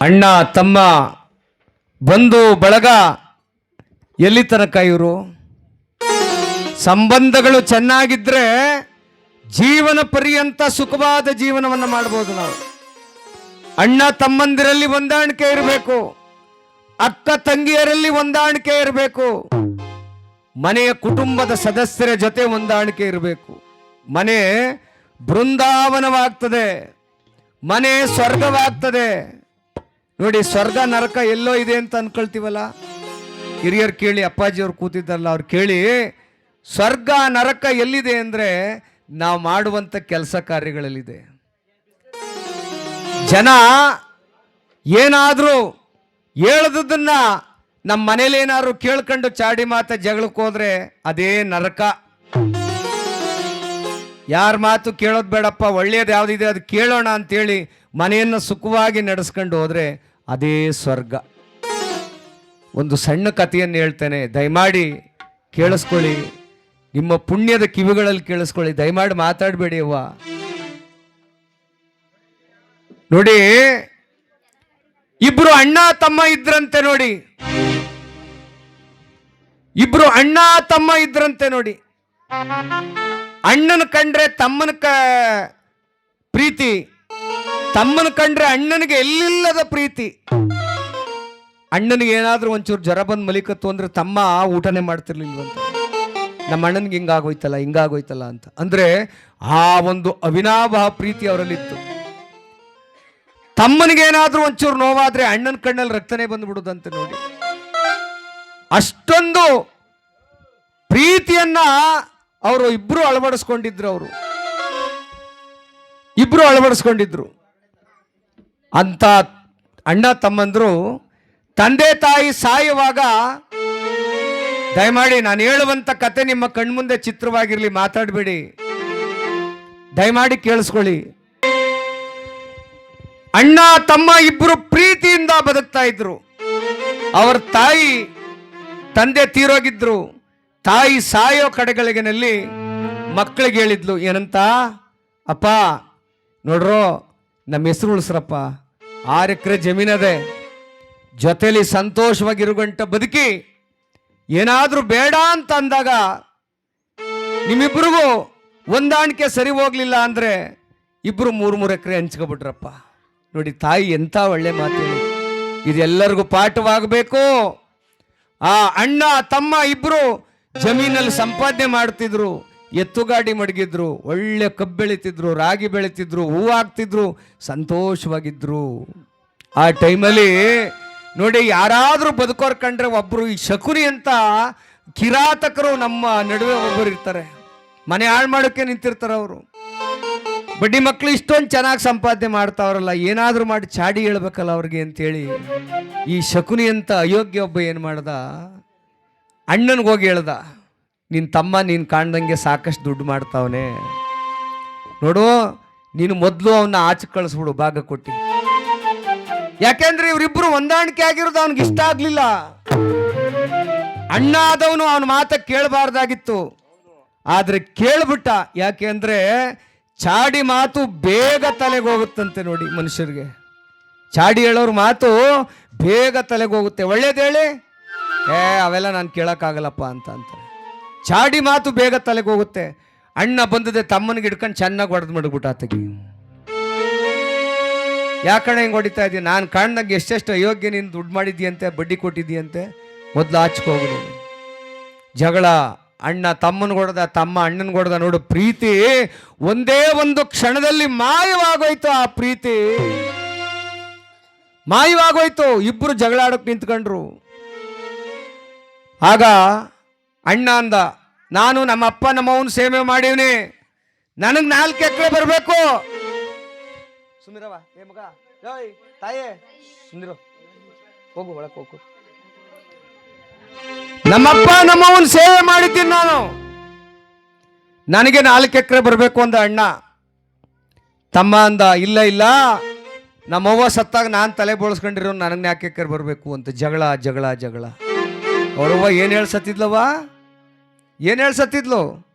ಅಣ್ಣ, ತಮ್ಮ, ಬಂಧು, ಬಳಗ, ಎಲ್ಲಿ ತನಕ ಇವರು? ಸಂಬಂಧಗಳು ಚೆನ್ನಾಗಿದ್ರೆ ಜೀವನ ಪರ್ಯಂತ ಸುಖವಾದ ಜೀವನವನ್ನು ಮಾಡ್ಬೋದು ನಾವು. ಅಣ್ಣ, ತಮ್ಮಂದಿರಲ್ಲಿ ಹೊಂದಾಣಿಕೆ ಇರಬೇಕು. ಅಕ್ಕ, ತಂಗಿಯರಲ್ಲಿ ಹೊಂದಾಣಿಕೆ ಇರಬೇಕು. ಮನೆಯ ಕುಟುಂಬದ ಸದಸ್ಯರ ಜೊತೆ ಹೊಂದಾಣಿಕೆ ಇರಬೇಕು. ಮನೆ ಬೃಂದಾವನವಾಗ್ತದೆ. ಮನೆ ಸ್ವರ್ಗವಾಗ್ತದೆ. ನೋಡಿ, ಸ್ವರ್ಗ, ನರಕ ಎಲ್ಲೋ ಇದೆ ಅಂತ ಅನ್ಕೊಳ್ತೀವಲ್ಲ? ಹಿರಿಯರು ಕೇಳಿ, ಅಪ್ಪಾಜಿ ಅಪ್ಪಾಜಿಯವ್ರು ಕೂತಿದ್ದಾರಲ್ಲ, ಅವ್ರು ಕೇಳಿ, ಸ್ವರ್ಗ, ನರಕ ಎಲ್ಲಿದೆ ಅಂದರೆ ನಾವು ಮಾಡುವಂಥ ಕೆಲಸ ಕಾರ್ಯಗಳಲ್ಲಿದೆ. ಜನ ಏನಾದರೂ ಹೇಳದನ್ನ ನಮ್ಮ ಮನೇಲಿ ಏನಾದ್ರು ಕೇಳ್ಕೊಂಡು ಚಾಡಿ ಮಾತ ಜಗಳಕ್ಕೆ ಹೋದ್ರೆ ಅದೇ ನರಕ. ಯಾರ ಮಾತು ಕೇಳೋದು ಬೇಡಪ್ಪ, ಒಳ್ಳೇದು ಯಾವುದಿದೆ ಅದು ಕೇಳೋಣ ಅಂತೇಳಿ ಮನೆಯನ್ನು ಸುಖವಾಗಿ ನಡೆಸ್ಕೊಂಡು ಹೋದ್ರೆ ಅದೇ ಸ್ವರ್ಗ. ಒಂದು ಸಣ್ಣ ಕಥೆಯನ್ನು ಹೇಳ್ತೇನೆ. ದಯಮಾಡಿ ಕೇಳಿಸ್ಕೊಳ್ಳಿ. ನಿಮ್ಮ ಪುಣ್ಯದ ಕಿವಿಗಳಲ್ಲಿ ಕೇಳಿಸ್ಕೊಳ್ಳಿ. ದಯಮಾಡಿ ಮಾತಾಡಬೇಡಿ ಅವ್ವ. ನೋಡಿ, ಇಬ್ರು ಅಣ್ಣ ತಮ್ಮ ಇದ್ರಂತೆ ನೋಡಿ. ಇಬ್ರು ಅಣ್ಣ ತಮ್ಮ ಇದ್ರಂತೆ ನೋಡಿ. ಅಣ್ಣನ ಕಂಡ್ರೆ ತಮ್ಮನ ಕ ಪ್ರೀತಿ ತಮ್ಮನ ಕಂಡ್ರೆ ಅಣ್ಣನಿಗೆ ಎಲ್ಲಿಲ್ಲದ ಪ್ರೀತಿ? ಅಣ್ಣನಿಗೆ ಏನಾದ್ರೂ ಒಂಚೂರು ಜ್ವರ ಬಂದ್ ಮಲಿಕತ್ತು ಅಂದ್ರೆ ತಮ್ಮ ಊಟನೇ ಮಾಡ್ತಿರ್ಲಿಲ್ವಂತ. ನಮ್ಮ ಅಣ್ಣನಿಗೆ ಹಿಂಗಾಗೋಯ್ತಲ್ಲ ಹಿಂಗಾಗೋಯ್ತಲ್ಲ ಅಂತ. ಅಂದ್ರೆ ಆ ಒಂದು ಅವಿನಾಭಾವ ಪ್ರೀತಿ ಅವರಲ್ಲಿತ್ತು. ತಮ್ಮನಿಗೇನಾದ್ರೂ ಒಂಚೂರು ನೋವಾದ್ರೆ ಅಣ್ಣನ ಕಣ್ಣಲ್ಲಿ ರಕ್ತನೇ ಬಂದ್ಬಿಡುದಂತೆ ನೋಡಿ. ಅಷ್ಟೊಂದು ಪ್ರೀತಿಯನ್ನ ಅವರು ಇಬ್ರು ಅಳವಡಿಸ್ಕೊಂಡಿದ್ರು ಅವರು. ಇಬ್ರು ಅಳವಡಿಸ್ಕೊಂಡಿದ್ರು. ಅಂತ ಅಣ್ಣ ತಮ್ಮಂದರು, ತಂದೆ ತಾಯಿ ಸಾಯುವಾಗ ದಯಮಾಡಿ ನಾನು ಹೇಳುವಂತ ಕತೆ ನಿಮ್ಮ ಕಣ್ಮುಂದೆ ಚಿತ್ರವಾಗಿರಲಿ, ಮಾತಾಡಬೇಡಿ. ದಯಮಾಡಿ ಕೇಳಿಸ್ಕೊಳ್ಳಿ. ಅಣ್ಣ, ತಮ್ಮ ಇಬ್ಬರು ಪ್ರೀತಿಯಿಂದ ಬದುಕ್ತಾ ಇದ್ರು. ಅವರ ತಾಯಿ ತಂದೆ ತೀರೋಗಿದ್ರು. ತಾಯಿ ಸಾಯೋ ಕಡೆಗಳಿಗೆನಲ್ಲಿ ಮಕ್ಕಳಿಗೆ ಹೇಳಿದ್ಲು, ಏನಂತ? ಅಪ್ಪ, ನೋಡ್ರೋ, ನಮ್ಮ ಹೆಸರು ಉಳಿಸ್ರಪ್ಪ. ಆರು ಎಕರೆ ಜಮೀನದೆ. ಜೊತೆಯಲ್ಲಿ ಸಂತೋಷವಾಗಿರುವಂಥ ಬದುಕಿ ಏನಾದರೂ ಬೇಡ ಅಂತ ಅಂದಾಗ ನಿಮ್ಮಿಬ್ಬರಿಗೂ ಹೊಂದಾಣಿಕೆ ಸರಿ ಹೋಗ್ಲಿಲ್ಲ ಅಂದರೆ ಇಬ್ಬರು ಮೂರು ಮೂರು ಎಕರೆ ಹಂಚ್ಕೊಬಿಟ್ರಪ್ಪ. ನೋಡಿ ತಾಯಿ ಎಂಥ ಒಳ್ಳೆ ಮಾತು ಇದೆಲ್ಲರಿಗೂ ಪಾಠವಾಗಬೇಕು. ಆ ಅಣ್ಣ ತಮ್ಮ ಇಬ್ಬರು ಜಮೀನಲ್ಲಿ ಸಂಪಾದನೆ ಮಾಡ್ತಿದ್ರು. ಎತ್ತುಗಾಡಿ ಮಡಗಿದ್ರು, ಒಳ್ಳೆ ಕಬ್ಬು ಬೆಳೀತಿದ್ರು ರಾಗಿ ಬೆಳೀತಿದ್ರು, ಹೂ ಹಾಕ್ತಿದ್ರು, ಸಂತೋಷವಾಗಿದ್ರು. ಆ ಟೈಮಲ್ಲಿ ನೋಡಿ, ಯಾರಾದರೂ ಬದುಕೋರ್ ಕಂಡ್ರೆ ಒಬ್ಬರು ಈ ಶಕುನಿ ಅಂತ ಕಿರಾತಕರು ನಮ್ಮ ನಡುವೆ ಒಬ್ಬರು ಇರ್ತಾರೆ. ಮನೆ ಹಾಳು ಮಾಡೋಕ್ಕೆ ನಿಂತಿರ್ತಾರೆ ಅವರು. ಬಡ್ಡಿ ಮಕ್ಕಳು ಇಷ್ಟೊಂದು ಚೆನ್ನಾಗಿ ಸಂಪಾದನೆ ಮಾಡ್ತಾವ್ರಲ್ಲ, ಏನಾದರೂ ಮಾಡಿ ಚಾಡಿ ಹೇಳ್ಬೇಕಲ್ಲ ಅವ್ರಿಗೆ ಅಂತೇಳಿ ಈ ಶಕುನಿ ಅಂತ ಅಯೋಗ್ಯ ಒಬ್ಬ ಏನು ಮಾಡ್ದ? ಅಣ್ಣನಿಗೆ ಹೋಗಿ ಹೇಳ್ದ. ನಿನ್ನ ತಮ್ಮ ನೀನು ಕಾಣ್ದಂಗೆ ಸಾಕಷ್ಟು ದುಡ್ಡು ಮಾಡ್ತಾವನೆ. ನೋಡು, ನೀನು ಮೊದಲು ಅವನ್ನ ಆಚೆ ಕಳಿಸ್ಬಿಡು, ಭಾಗ ಕೊಟ್ಟಿ. ಯಾಕೆಂದ್ರೆ ಇವರಿಬ್ರು ಹೊಂದಾಣಿಕೆ ಆಗಿರೋದು ಅವನಿಗೆ ಇಷ್ಟ ಆಗ್ಲಿಲ್ಲ. ಅಣ್ಣ ಆದವನು ಅವನ ಮಾತ ಕೇಳಬಾರ್ದಾಗಿತ್ತು. ಆದ್ರೆ ಕೇಳ್ಬಿಟ್ಟ, ಯಾಕೆ ಅಂದ್ರೆ ಚಾಡಿ ಮಾತು ಬೇಗ ತಲೆಗೆ ಹೋಗುತ್ತಂತೆ ನೋಡಿ ಮನುಷ್ಯರಿಗೆ. ಚಾಡಿ ಹೇಳೋರ್ ಮಾತು ಬೇಗ ತಲೆಗೆ ಹೋಗುತ್ತೆ. ಒಳ್ಳೇದು ಹೇಳಿ. ಏ, ಅವೆಲ್ಲ ನಾನು ಕೇಳೋಕ್ಕಾಗಲ್ಲಪ್ಪ ಅಂತ ಅಂತಾರೆ. ಚಾಡಿ ಮಾತು ಬೇಗ ತಲೆಗೆ ಹೋಗುತ್ತೆ. ಅಣ್ಣ ಬಂದದೆ ತಮ್ಮನಿಗೆ ಹಿಡ್ಕೊಂಡು ಚೆನ್ನಾಗಿ ಹೊಡೆದು ಮಡಗ್ಬಿಟ್ಟ ಆತಗಿ ಯಾಕಣ್ಣ ಹಿಂಗೆ ಹೊಡಿತಾ ಇದ್ದೀನಿ ನಾನು ಕಾಣ್ದಂಗೆ ಎಷ್ಟೆಷ್ಟು ಅಯೋಗ್ಯ ನೀನು ದುಡ್ಡು ಮಾಡಿದ್ಯಂತೆ ಬಡ್ಡಿ ಕೊಟ್ಟಿದ್ಯಂತೆ ಮೊದಲು ಆಚ್ಕೋಗು ಜಗಳ, ಅಣ್ಣ ತಮ್ಮನ ಹೊಡೆದ, ತಮ್ಮ ಅಣ್ಣನ ಹೊಡೆದ ನೋಡು ಪ್ರೀತಿ ಒಂದೇ ಒಂದು ಕ್ಷಣದಲ್ಲಿ ಮಾಯವಾಗೋಯ್ತು ಆ ಪ್ರೀತಿ. ಮಾಯವಾಗೋಯ್ತು ಇಬ್ಬರು ಜಗಳ ಆಡೋಕೆ ನಿಂತ್ಕೊಂಡ್ರು. ಆಗ ಅಣ್ಣ ಅಂದ ನಾನು ನಮ್ಮ ಅಪ್ಪ ನಮ್ಮವನು ಸೇವೆ ಮಾಡೀವ್ನಿ. ನನಗೆ ನಾಲ್ಕು ಎಕರೆ ಬರಬೇಕು. ಸುಂದಿರವ ಏ ಮಗ ಏಯ್ ತಾಯೇ. ಸುಂದಿರು ಹೋಗು ಹೋಗು. ನಮ್ಮಪ್ಪ ನಮ್ಮವನ್ ಸೇವೆ ಮಾಡಿದ್ದೀನಿ ನಾನು. ನನಗೆ ನಾಲ್ಕು ಎಕರೆ ಬರಬೇಕು ಅಂದ ಅಣ್ಣ. ತಮ್ಮ ಅಂದ ಇಲ್ಲ ಇಲ್ಲ. ನಮ್ಮವ್ವ ಸತ್ತಾಗ ನಾನು ತಲೆ ಬೋಳ್ಸ್ಕೊಂಡಿರೋ ನನಗೆ ನಾಲ್ಕು ಎಕರೆ ಬರಬೇಕು ಅಂತ ಜಗಳ ಜಗಳ ಜಗಳ. ಅವ್ರವ್ವ ಏನು ಹೇಳ್ಸತ್ತಿದ್ಲವ್ವ? ಏನು ಹೇಳ್ಸತ್ತಿದ್ಲು?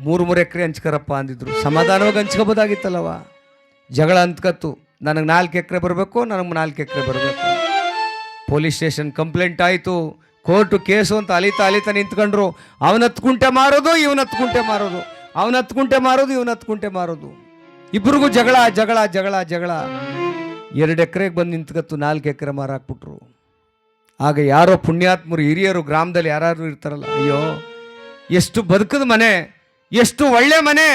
ಮೂರು ಮೂರು ಎಕರೆ ಹಂಚ್ಕರಪ್ಪ ಅಂದಿದ್ರು. ಸಮಾಧಾನವಾಗಿ ಹಂಚ್ಕೋಬೋದಾಗಿತ್ತಲ್ಲವ ಜಗಳ ಅಂತ್ಕತ್ತು ನನಗೆ ನಾಲ್ಕು ಎಕರೆ ಬರಬೇಕು, ನನಗೆ ನಾಲ್ಕು ಎಕರೆ ಬರಬೇಕು. ಪೊಲೀಸ್ ಸ್ಟೇಷನ್ ಕಂಪ್ಲೇಂಟ್ ಆಯಿತು. ಕೋರ್ಟು ಕೇಸು ಅಂತ ಅಲಿತಾ ಅಲಿತಾ ನಿಂತ್ಕೊಂಡ್ರು. ಅವನ ಹತ್ತು ಕುಂಟೆ ಮಾರೋದು, ಇವನ ಹತ್ತು ಕುಂಟೆ ಮಾರೋದು. ಅವನ ಹತ್ತು ಕುಂಟೆ ಮಾರೋದು, ಇವನ ಹತ್ತು ಕುಂಟೆ ಮಾರೋದು. ಇಬ್ರಿಗೂ ಜಗಳ ಜಗಳ ಜಗಳ ಜಗಳ. ಎರಡು ಎಕರೆಗೆ ಬಂದು ನಿಂತ್ಕತ್ತು, ನಾಲ್ಕು ಎಕರೆ ಮಾರಾಕ್ಬಿಟ್ರು. ಆಗ ಯಾರೋ ಪುಣ್ಯಾತ್ಮರು ಹಿರಿಯರು ಗ್ರಾಮದಲ್ಲಿ ಯಾರು ಇರ್ತಾರಲ್ಲ, ಅಯ್ಯೋ, ಎಷ್ಟು ಬದುಕದ ಮನೆ, ಎಷ್ಟು ಒಳ್ಳೆ ಮನೆ.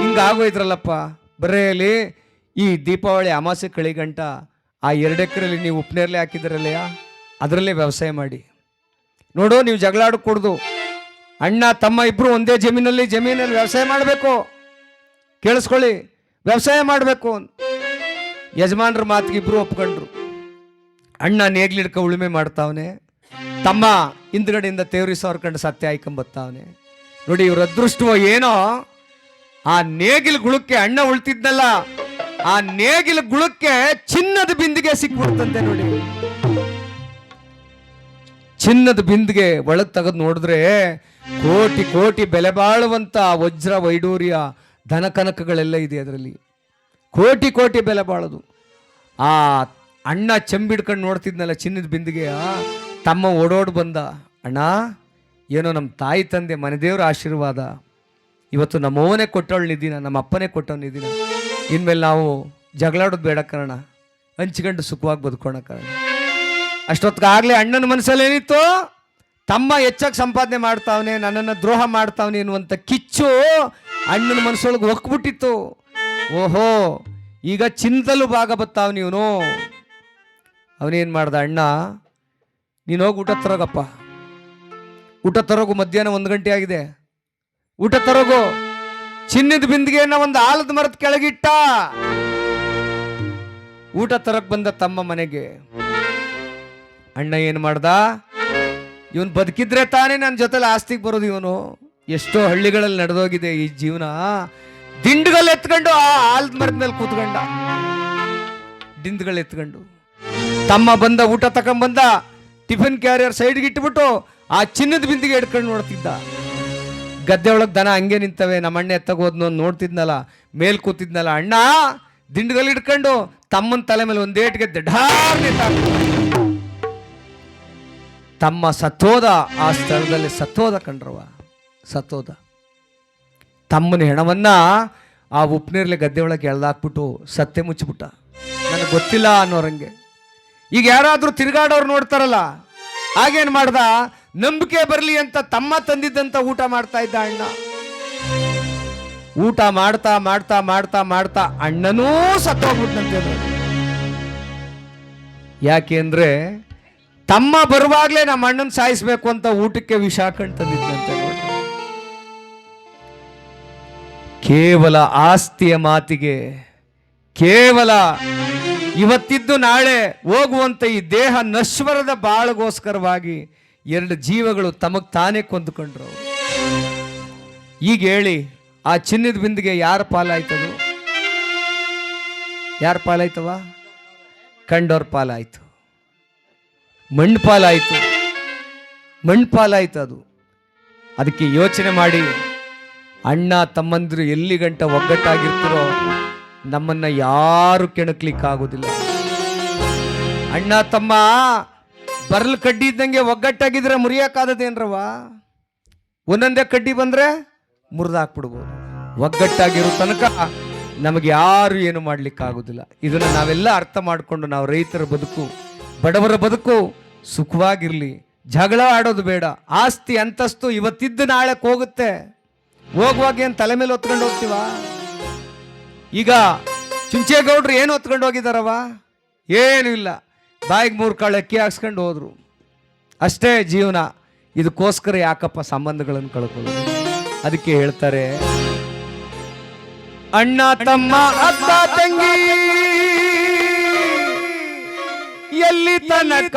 ಹಿಂಗಾಗೋಯ್ತ್ರಲ್ಲಪ್ಪ. ಬರೆಯಲ್ಲಿ ಈ ದೀಪಾವಳಿ ಅಮಾಸೆ ಕಳಿಗಂಟ, ಆ ಎರಡು ನೀವು ಉಪ್ನೇರ್ಲೆ ಹಾಕಿದ್ರಲ್ಲಯ್ಯ, ಅದರಲ್ಲೇ ವ್ಯವಸಾಯ ಮಾಡಿ. ನೋಡು, ನೀವು ಜಗಳಾಡಕೂಡ್ದು ಅಣ್ಣ, ತಮ್ಮ ಇಬ್ಬರು ಒಂದೇ ಜಮೀನಲ್ಲಿ ಜಮೀನಲ್ಲಿ ವ್ಯವಸಾಯ ಮಾಡಬೇಕು. ಕೇಳಿಸ್ಕೊಳ್ಳಿ, ವ್ಯವಸಾಯ ಮಾಡಬೇಕು. ಯಜಮಾನ್ರ ಮಾತಿಗೆ ಇಬ್ಬರು ಒಪ್ಕೊಂಡ್ರು. ಅಣ್ಣ ನೇಗ್ಲಿಡ್ಕ ಉಳುಮೆ ಮಾಡ್ತಾವನೆ, ತಮ್ಮ ಹಿಂದ್ಗಡೆಯಿಂದ ತೇವ್ರಿ ಕಂಡು ಸತ್ಯ ಆಯ್ಕೊಂಬತ್ತಾವನೆ ನೋಡಿ, ಇವ್ರ ಅದೃಷ್ಟವೋ ಏನೋ, ಆ ನೇಗಿಲ್ ಗುಳಕ್ಕೆ ಅಣ್ಣ ಉಳ್ತಿದ್ನಲ್ಲ, ಆ ನೇಗಿಲ್ ಗುಳಕ್ಕೆ ಚಿನ್ನದ ಬಿಂದಿಗೆ ಸಿಕ್ಬಿಡ್ತಂತೆ ನೋಡಿ. ಚಿನ್ನದ ಬಿಂದಿಗೆ ಒಳಗ್ ತೆಗೆದು ನೋಡಿದ್ರೆ ಕೋಟಿ ಕೋಟಿ ಬೆಲೆ ಬಾಳುವಂತ ವಜ್ರ ವೈಡೂರ್ಯ ಧನಕನಕಗಳೆಲ್ಲ ಇದೆ ಅದರಲ್ಲಿ. ಕೋಟಿ ಕೋಟಿ ಬೆಲೆ ಬಾಳೋದು. ಆ ಅಣ್ಣ ಚಂಬಿಡ್ಕೊಂಡು ನೋಡ್ತಿದ್ನಲ್ಲ ಚಿನ್ನದ ಬಿಂದಿಗೆಯ ತಮ್ಮ ಓಡೋಡ್ ಬಂದ. ಅಣ್ಣ, ಏನೋ ನಮ್ಮ ತಾಯಿ ತಂದೆ ಮನೆ ದೇವರ ಆಶೀರ್ವಾದ. ಇವತ್ತು ನಮ್ಮವನೇ ಕೊಟ್ಟವಳು ನಿದ್ದೀನ ನಮ್ಮ ಅಪ್ಪನೇ ಕೊಟ್ಟವನು ನಿದ್ದೀನ ಇನ್ಮೇಲೆ ನಾವು ಜಗಳಾಡೋದು ಬೇಡ ಕಾರಣ ಹಂಚ್ಕೊಂಡು ಸುಖವಾಗಿ ಬದುಕೋಣ ಕಾರಣ ಅಷ್ಟೊತ್ತಿಗಾಗಲೇ ಅಣ್ಣನ ಮನಸ್ಸಲ್ಲಿ ಏನಿತ್ತು? ತಮ್ಮ ಹೆಚ್ಚಾಗಿ ಸಂಪಾದನೆ ಮಾಡ್ತಾವನೆ, ನನ್ನನ್ನು ದ್ರೋಹ ಮಾಡ್ತಾವನೆ ಎನ್ನುವಂಥ ಕಿಚ್ಚು ಅಣ್ಣನ ಮನಸ್ಸೊಳಗೆ ಒಕ್ಬಿಟ್ಟಿತ್ತು. ಓಹೋ, ಈಗ ಚಿಂತಲು ಭಾಗ ಬತ್ತಾವ ನೀವನು ಅವನೇನು ಮಾಡ್ದ, ಅಣ್ಣ, ನೀನು ಹೋಗಿ ಊಟ ತರೋಗಪ್ಪ. ಊಟ ತರೋಗು, ಮಧ್ಯಾಹ್ನ ಒಂದು ಗಂಟೆ ಆಗಿದೆ. ಊಟ ತರೋಗು. ಚಿನ್ನದ ಬಿಂದಿಗೆಯನ್ನ ಒಂದು ಆಲದ ಮರದ ಕೆಳಗಿಟ್ಟ. ಊಟ ತರಕ್ ಬಂದ ತಮ್ಮ ಮನೆಗೆ. ಅಣ್ಣ, ಏನು ಮಾಡ್ದ? ಇವನು ಬದುಕಿದ್ರೆ ತಾನೇ ನನ್ನ ಜೊತೆಲಿ ಆಸ್ತಿಗೆ ಬರೋದು ಇವನು. ಎಷ್ಟೋ ಹಳ್ಳಿಗಳಲ್ಲಿ ನಡೆದೋಗಿದೆ ಈ ಜೀವನ. ದಿಂಡುಗಳು ಎತ್ಕೊಂಡು ಆ ಆಲದ ಮರದ ಮೇಲೆ ಕೂತ್ಕೊಂಡ. ದಿಂಡುಗಳು ಎತ್ಕೊಂಡು. ತಮ್ಮ ಬಂದ ಊಟ ತಕೊಂಬಂದ ಟಿಫಿನ್ ಕ್ಯಾರಿಯರ್ ಸೈಡ್ಗೆ ಇಟ್ಬಿಟ್ಟು ಆ ಚಿನ್ನದ ಬಿಂದಿಗೆ ಹಿಡ್ಕೊಂಡು ನೋಡ್ತಿದ್ದ. ಗದ್ದೆ ಒಳಗೆ ದನ ಹಂಗೆ ನಿಂತವೆ, ನಮ್ಮ ಅಣ್ಣ ಎತ್ತಗೋದ್ನು ನೋಡ್ತಿದ್ನಲ್ಲ, ಮೇಲ್ ಕೂತಿದ್ನಲ್ಲ, ಅಣ್ಣ ದಿಂಡದಲ್ಲಿ ಹಿಡ್ಕೊಂಡು ತಮ್ಮನ ತಲೆ ಮೇಲೆ ಒಂದೇಟ್ಗೆ ನಿಂತಾಕ್ಬಿಟ್ಟ. ತಮ್ಮ ಸತ್ತೋದ ಆ ಸ್ಥಳದಲ್ಲಿ ಸತ್ತೋದ ಕಂಡ್ರವ ಸತ್ತೋದ ತಮ್ಮನ ಹೆಣವನ್ನ ಆ ಉಪ್ಪು ನೀರಲ್ಲಿ ಗದ್ದೆ ಒಳಗೆ ಎಳ್ದಾಕ್ಬಿಟ್ಟು ಸತ್ತೆ ಮುಚ್ಚಿಬಿಟ್ಟ. ನನಗೆ ಗೊತ್ತಿಲ್ಲ ಅನ್ನೋರಂಗೆ ಈಗ ಯಾರಾದರೂ ತಿರುಗಾಡೋರು ನೋಡ್ತಾರಲ್ಲ ಆಗೇನು ಮಾಡ್ದ? ನಂಬಿಕೆ ಬರಲಿ ಅಂತ ತಮ್ಮ ತಂದಿದ್ದಂತ ಊಟ ಮಾಡ್ತಾ ಇದ್ದ ಅಣ್ಣ. ಊಟ ಮಾಡ್ತಾ ಮಾಡ್ತಾ ಮಾಡ್ತಾ ಮಾಡ್ತಾ ಅಣ್ಣನೂ ಸತ್ತೋಗ್ಬಿಟ್ಟಂತೆ. ಯಾಕೆ ಅಂದ್ರೆ ತಮ್ಮ ಬರುವಾಗ್ಲೇ ನಮ್ಮ ಅಣ್ಣನ್ ಸಾಯಿಸ್ಬೇಕು ಅಂತ ಊಟಕ್ಕೆ ವಿಷ ತಂದಿದ್ದಂತೆ ಕೇವಲ ಆಸ್ತಿಯ ಮಾತಿಗೆ ಕೇವಲ ಇವತ್ತಿದ್ದು ನಾಳೆ ಹೋಗುವಂತ ಈ ದೇಹ ನಶ್ವರದ ಬಾಳಗೋಸ್ಕರವಾಗಿ ಎರಡು ಜೀವಗಳು ತಮಗೆ ತಾನೇ ಕೊಂದುಕೊಂಡ್ರು. ಈಗ ಹೇಳಿ, ಆ ಚಿನ್ನದ ಬಿಂದಿಗೆ ಯಾರ ಪಾಲಾಯ್ತದು? ಯಾರ ಪಾಲಾಯ್ತವ? ಕಂಡೋರ್ ಪಾಲಾಯ್ತು. ಮಣ್ಣು ಪಾಲಾಯ್ತು. ಮಣ್ಣು ಪಾಲಾಯ್ತು ಅದು. ಅದಕ್ಕೆ ಯೋಚನೆ ಮಾಡಿ, ಅಣ್ಣ ತಮ್ಮಂದಿರು ಎಲ್ಲಿ ಗಂಟ ಒಗ್ಗಟ್ಟಾಗಿರ್ತಾರೋ ನಮ್ಮನ್ನ ಯಾರು ಕೆಣಕ್ಲಿಕ್ಕಾಗೋದಿಲ್ಲ. ಅಣ್ಣ ತಮ್ಮ, ಬರ್ಲ್ ಕಡ್ಡಿ ಇದ್ದಂಗೆ ಒಗ್ಗಟ್ಟಾಗಿದ್ರೆ ಮುರಿಯಕ್ಕಾದದೇನ್ರವ ಒಂದೊಂದೇ ಕಡ್ಡಿ ಬಂದ್ರೆ ಮುರಿದಾಕ್ಬಿಡ್ಬೋದು. ಒಗ್ಗಟ್ಟಾಗಿರೋ ತನಕ ನಮಗೆ ಯಾರು ಏನು ಮಾಡ್ಲಿಕ್ಕಾಗೋದಿಲ್ಲ. ಇದನ್ನ ನಾವೆಲ್ಲ ಅರ್ಥ ಮಾಡಿಕೊಂಡು ನಾವು ರೈತರ ಬದುಕು, ಬಡವರ ಬದುಕು ಸುಖವಾಗಿರ್ಲಿ. ಜಗಳ ಆಡೋದು ಬೇಡ. ಆಸ್ತಿ ಅಂತಸ್ತು ಇವತ್ತಿದ್ದು ನಾಳೆ ಹೋಗುತ್ತೆ. ಹೋಗುವಾಗ ಏನು ತಲೆ ಮೇಲೆ ಹೊತ್ಕೊಂಡು ಹೋಗ್ತೀವ? ಈಗ ಚುಂಚೇಗೌಡ್ರು ಏನು ಹೊತ್ಕೊಂಡು ಹೋಗಿದ್ದಾರವ ಏನೂ ಇಲ್ಲ. ಬಾಯಿಗೆ ಮೂರು ಕಾಳು ಅಕ್ಕಿ ಹಾಕ್ಸ್ಕೊಂಡು ಹೋದ್ರು. ಅಷ್ಟೇ ಜೀವನ. ಇದಕ್ಕೋಸ್ಕರ ಯಾಕಪ್ಪ ಸಂಬಂಧಗಳನ್ನು ಕಳ್ಕೊಳ್ಳೋದು? ಅದಕ್ಕೆ ಹೇಳ್ತಾರೆ, ಅಣ್ಣ, ತಮ್ಮ ಅಕ್ಕ ತಂಗಿ, ಎಲ್ಲಿ ತನಕ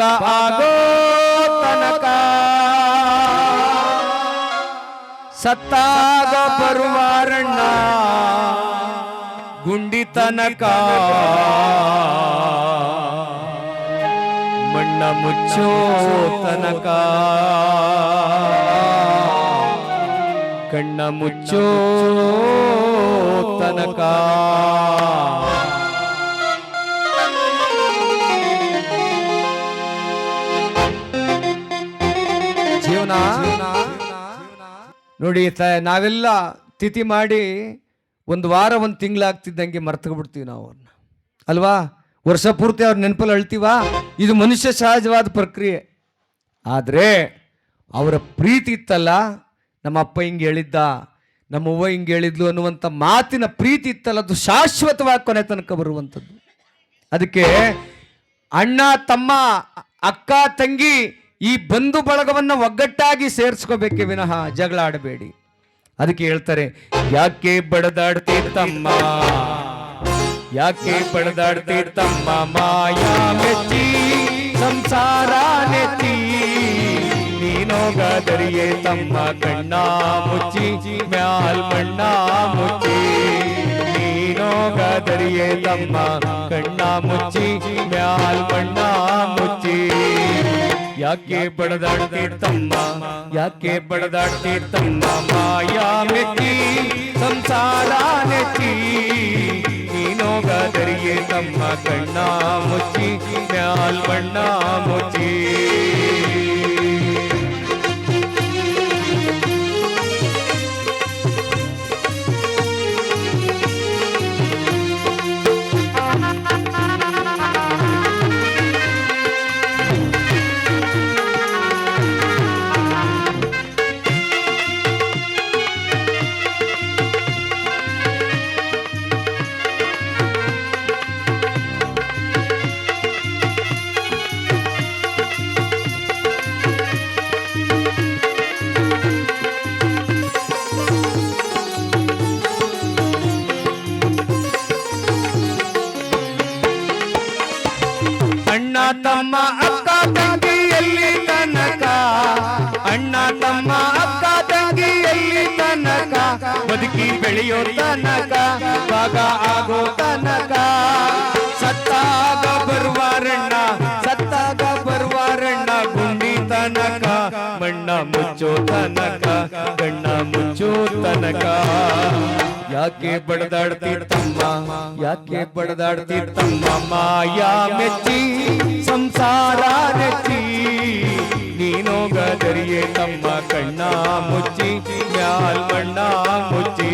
ಭಾಗ ಆಗೋ ತನಕ. ಸತ್ತಾಗ ಬರುವಾರಣ್ಣ ಗುಂಡಿ ತನಕ. ಮಣ್ಣ ಮುಚ್ಚೋ ತನಕ. ಕಣ್ಣ ಮುಚ್ಚೋ ತನಕ. ನೋಡಿ, ತ- ನಾವೆಲ್ಲ ತಿಥಿ ಮಾಡಿ ಒಂದು ವಾರ, ಒಂದು ತಿಂಗಳಾಗ್ತಿದ್ದಂಗೆ ಮರ್ತಕೊಬಿಡ್ತೀವಿ ನಾವು ಅವ್ರನ್ನ. ಅಲ್ವಾ? ವರ್ಷ ಪೂರ್ತಿ ಅವ್ರ ನೆನಪಲ್ಲಿ ಅಳ್ತೀವಾ? ಇದು ಮನುಷ್ಯ ಸಹಜವಾದ ಪ್ರಕ್ರಿಯೆ. ಆದರೆ ಅವರ ಪ್ರೀತಿ ಇತ್ತಲ್ಲ, ನಮ್ಮ ಅಪ್ಪ ಹಿಂಗೆ ಹೇಳಿದ್ದ, ನಮ್ಮ ಅವ್ವ ಹಿಂಗೆ ಹೇಳಿದ್ಲು ಅನ್ನುವಂಥ ಮಾತಿನ ಪ್ರೀತಿ ಇತ್ತಲ್ಲ, ಅದು ಶಾಶ್ವತವಾಗಿ ಕೊನೆ ತನಕ ಬರುವಂಥದ್ದು. ಅದಕ್ಕೆ ಅಣ್ಣ, ತಮ್ಮ, ಅಕ್ಕ, ತಂಗಿ ಈ ಬಂಧು ಬಳಗವನ್ನ ಒಗ್ಗಟ್ಟಾಗಿ ಸೇರಿಸ್ಕೋಬೇಕೆ ವಿನಃ ಜಗಳ ಆಡಬೇಡಿ ಅದಕ್ಕೆ ಹೇಳ್ತಾರೆ, ಯಾಕೆ ಬಡದಾಡ್ತಿ ತಮ್ಮ? ಯಾಕೆ ಬಡದಾಡ್ತಿ ತಮ್ಮ ಮಾಯಾ ಮೆಚ್ಚಿ, ಸಂಸಾರ ನೆಚ್ಚಿ ನೀನೋಗಾದರಿಯೇ ತಮ್ಮ ಕಣ್ಣ ಮುಚ್ಚಿ, ಮ್ಯಾಲ್ ಮಣ್ಣ ಮುಚ್ಚಿ ನೀನೋಗಾದರಿಯೇ ತಮ್ಮ ಕಣ್ಣ ಮುಚ್ಚಿ, ಮ್ಯಾಲ್ ಮಣ್ಣ ಮುಚ್ಚಿ. ಯಾಕೆ ಬಡದಾಡ್ತಿರ್ತಮ್ಮ ಯಾಕೆ ಬಡದಾಡ್ತಿರ್ತಮ್ಮ ಮಾಯಾ ಮೆಚ್ಚಿ, ಸಂಸಾರ ನೆಚ್ಚಿ ನೀನೋಗಾದರಿಯೇ ತಮ್ಮ ಕಣ್ಣ ಮುಚ್ಚಿ, ಮ್ಯಾಲ್ ಮಣ್ಣ ಮುಚ್ಚಿ. ತಮ್ಮ ಅಕ್ಕ ತಂಗಿಯಲ್ಲಿ ತನಕ, ಅಣ್ಣ ತಮ್ಮ ಅಕ್ಕ ತಂಗಿಯಲ್ಲಿ ತನಕ, ಬದುಕಿ ಬೆಳೆಯೋ ತನಕ, ಭಾಗ ಆಗೋ ತನಕ. ಸತ್ತಾಗ ಬರುವಾರಣ್ಣ ಸತ್ತಾಗ ಬರುವಾರಣ್ಣ ಗುಂಡಿ ತನಕ, ಮಣ್ಣ ಮುಚ್ಚೋ ತನಕ. ಮುಚ್ಚೋ ತನಕ. ಯಾಕೆ ಬಡದಾಡ್ತಿರ್ತಮ್ಮ ಯಾಕೆ ಬಡದಾಡ್ತಿರ್ತಮ್ಮ ಮಾಯಾ ಮೆಚ್ಚಿ, ಸಂಸಾರ ನೆಚ್ಚಿ ನೀನೋಗದರಿಯೇ ತಮ್ಮ ಕಣ್ಣ ಮುಚ್ಚಿ, ಮ್ಯಾಲ್ ಮಣ್ಣ ಮುಚ್ಚಿ.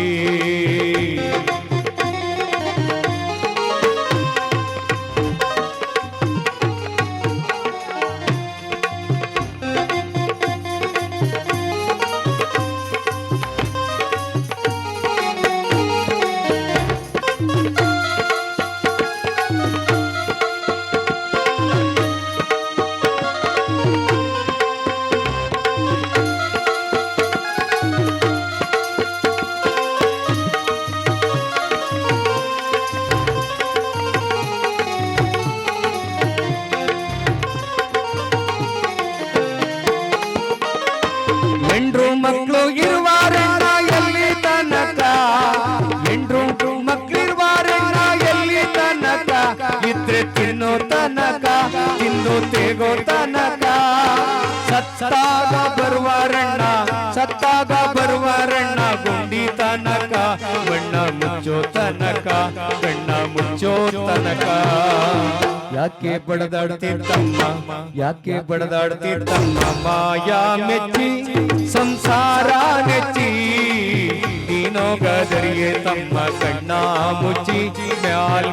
ಸತ್ತಾಗ ಬರುವಾರಣ್ಣ ಗುಂಡಿ ತನಕ ಬಣ್ಣ ಮುಚ್ಚೋ ತನಕ ಕಣ್ಣ ಮುಚ್ಚೋ ತನಕ ಯಾಕೆ ಬಡದಾಡ್ತಿರ್ತಮ್ಮ ಯಾಕೆ ಬಡದಾಡ್ತಿರ್ತಮ್ಮ ಮಾಯಾ ಮೆಚ್ಚಿ ಸಂಸಾರ ನೆಚ್ಚಿ ನೀನೋಗದರಿಯೇ ತಮ್ಮ ಕಣ್ಣ ಮುಚ್ಚಿ ಮ್ಯಾಲ್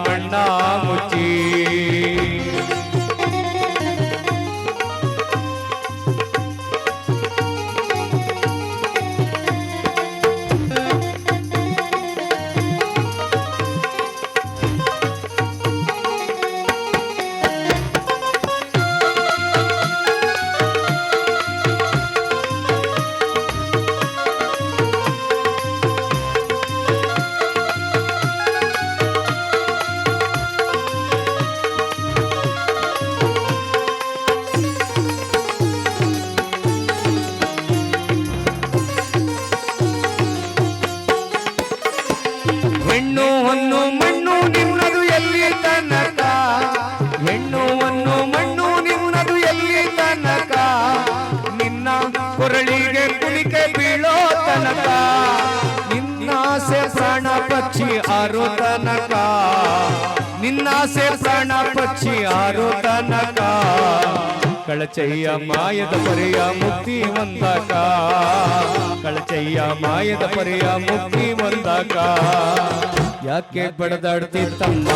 ಹೆಣ್ಣು ಹೊನ್ನು ಮಣ್ಣು ನಿಮ್ಮದು ಎಲ್ಲಿ ತನಕ? ಹೆಣ್ಣು ಹೊನ್ನು ಮಣ್ಣು ನಿಮ್ಮದು ಎಲ್ಲಿ ತನಕ? ನಿನ್ನ ಕೊರಳಿಗೆ ಕುಣಿಕೆ ಬೀಳೋ ತನಕ? ನಿನ್ನಾಸೆ ಪ್ರಾಣ ಪಕ್ಷಿ ಆರೋ ತನಕ? ನಿನ್ನಾಸೆ ಪ್ರಾಣ ಪಕ್ಷಿ ಆರೋ ತನಕ? ಕಳಚಯ್ಯ ಮಾಯದ ಪರೆಯ ಮುಕ್ತಿ ಒಂದಕ ಕಳಚಯ್ಯ ಮಾಯದ ಪರೆಯ ಮುಕ್ತಿ ಒಂದಕ ಯಾಕೆ ಬಡದಾಡ್ತಿ ತಮ್ಮ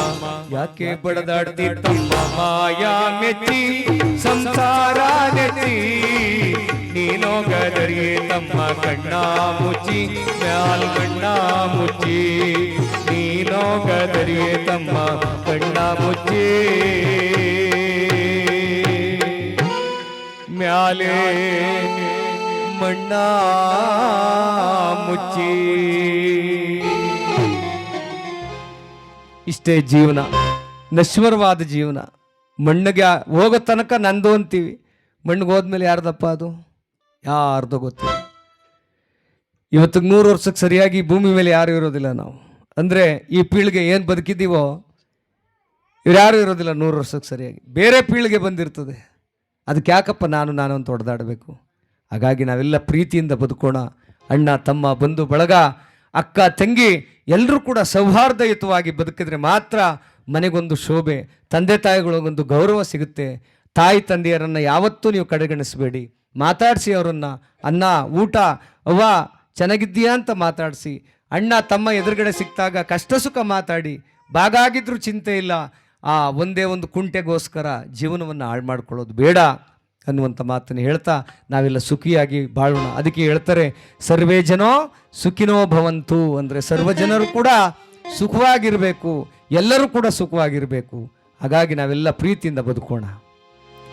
ಯಾಕೆ ಬಡದಾಡ್ತಿ ತಮ್ಮ ಮಾಯಾ ಮೆಚ್ಚಿ ಸಂಸಾರ ನೆಚ್ಚಿ ನೀನೋಗದರಿಯೇ ತಮ್ಮ ಕಣ್ಣ ಮುಚ್ಚಿ ಮ್ಯಾಲ್ ಕಣ್ಣ ಮುಚ್ಚಿ ನೀನೋಗದರಿಯೇ ತಮ್ಮ ಕಣ್ಣ ಮುಚ್ಚಿ ಮ್ಯಾಲೆ ಮಣ್ಣ ಮುಚ್ಚಿ. ಇಷ್ಟೇ ಜೀವನ, ನಶ್ವರವಾದ ಜೀವನ. ಮಣ್ಣಿಗೆ ಹೋಗೋ ತನಕ ನಂದು ಅಂತೀವಿ. ಮಣ್ಣಿಗೆ ಹೋದ್ಮೇಲೆ ಯಾರ್ದಪ್ಪ ಅದು? ಯಾರ್ದು ಗೊತ್ತಿಲ್ಲ. ಇವತ್ತಿಗೆ ನೂರು ವರ್ಷಕ್ಕೆ ಸರಿಯಾಗಿ ಭೂಮಿ ಮೇಲೆ ಯಾರು ಇರೋದಿಲ್ಲ ನಾವು. ಅಂದರೆ ಈ ಪೀಳಿಗೆ ಏನು ಬದುಕಿದ್ದೀವೋ, ಇವ್ರು ಯಾರು ಇರೋದಿಲ್ಲ ನೂರು ವರ್ಷಕ್ಕೆ ಸರಿಯಾಗಿ. ಬೇರೆ ಪೀಳಿಗೆ ಬಂದಿರ್ತದೆ. ಅದಕ್ಕೆ ಯಾಕಪ್ಪ ನಾನು ನಾನು ಅಂತ ಹೊಡೆದಾಡಬೇಕು? ಹಾಗಾಗಿ ನಾವೆಲ್ಲ ಪ್ರೀತಿಯಿಂದ ಬದುಕೋಣ. ಅಣ್ಣ, ತಮ್ಮ, ಬಂಧು, ಬಳಗ, ಅಕ್ಕ, ತಂಗಿ ಎಲ್ಲರೂ ಕೂಡ ಸೌಹಾರ್ದಯುತವಾಗಿ ಬದುಕಿದ್ರೆ ಮಾತ್ರ ಮನೆಗೊಂದು ಶೋಭೆ, ತಂದೆ ತಾಯಿಗಳಿಗೊಂದು ಗೌರವ ಸಿಗುತ್ತೆ. ತಾಯಿ, ತಂದೆಯರನ್ನು ಯಾವತ್ತೂ ನೀವು ಕಡೆಗಣಿಸಬೇಡಿ. ಮಾತಾಡಿಸಿ ಅವರನ್ನು. ಅನ್ನ, ಊಟ, ಅವ್ವ, ಚೆನ್ನಾಗಿದ್ದೀಯಾ ಅಂತ ಮಾತಾಡಿಸಿ. ಅಣ್ಣ, ತಮ್ಮ ಎದುರುಗಡೆ ಸಿಕ್ಕಿದಾಗ ಕಷ್ಟ ಸುಖ ಮಾತಾಡಿ. ಬಾಗಾಗಿದ್ರೂ ಚಿಂತೆ ಇಲ್ಲ. ಆ ಒಂದೇ ಒಂದು ಕುಂಟೆಗೋಸ್ಕರ ಜೀವನವನ್ನು ಹಾಳು ಮಾಡ್ಕೊಳ್ಳೋದು ಬೇಡ ಅನ್ನುವಂಥ ಮಾತನ್ನು ಹೇಳ್ತಾ ನಾವೆಲ್ಲ ಸುಖಿಯಾಗಿ ಬಾಳೋಣ. ಅದಕ್ಕೆ ಹೇಳ್ತಾರೆ, ಸರ್ವೇ ಜನೋ ಸುಖಿನೋ ಭವಂತು. ಅಂದರೆ ಸರ್ವ ಜನರು ಕೂಡ ಸುಖವಾಗಿರಬೇಕು, ಎಲ್ಲರೂ ಕೂಡ ಸುಖವಾಗಿರಬೇಕು. ಹಾಗಾಗಿ ನಾವೆಲ್ಲ ಪ್ರೀತಿಯಿಂದ ಬದುಕೋಣ.